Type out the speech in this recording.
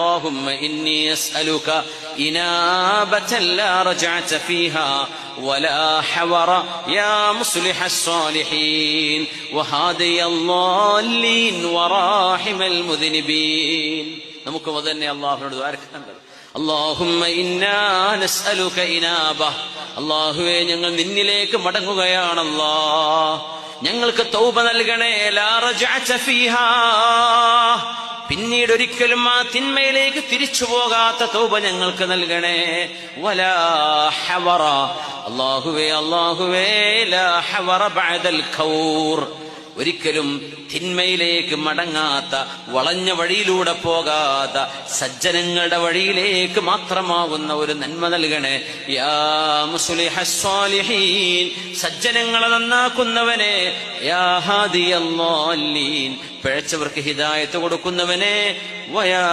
اللهم إني أسألك إنابة لا رجعت فيها ولا حور يا مصلح الصالحين وهادي الضالين وراحم المذنبين നമുക്ക് തന്നെ അള്ളാഹുനോട് ദ്വാരക്കുന്നുണ്ട് അള്ളാഹുമ്മ ഇന്നാ നസ്അലുക ഇനാബ അള്ളാഹുവെ ഞങ്ങൾ നിന്നിലേക്ക് മടങ്ങുകയാണല്ലാ ഞങ്ങൾക്ക് തൗബ നൽകണേ ലാ റജഅത ഫീഹാ പിന്നീട് ഒരിക്കലും ആ തിന്മയിലേക്ക് തിരിച്ചു പോകാത്ത തൗബ ഞങ്ങൾക്ക് നൽകണേ. വലാ ഹവറ. അള്ളാഹുവേ അള്ളാഹുവേ ലാ ഹവറ ബഅദൽ ഖൗർ. ഒരിക്കലും തിന്മയിലേക്ക് മടങ്ങാത്ത വളഞ്ഞ വഴിയിലൂടെ പോകാത്ത സജ്ജനങ്ങളുടെ വഴിയിലേക്ക് മാത്രമാവുന്ന ഒരു നന്മ നൽകണേ. യാ മുസുലിഹ്വാലിഹീൻ സജ്ജനങ്ങളെ നന്നാക്കുന്നവനെ. യാ ഹാദിയീൻ പിഴച്ചവർക്ക് ഹിദായത്ത് കൊടുക്കുന്നവനെ. വയാ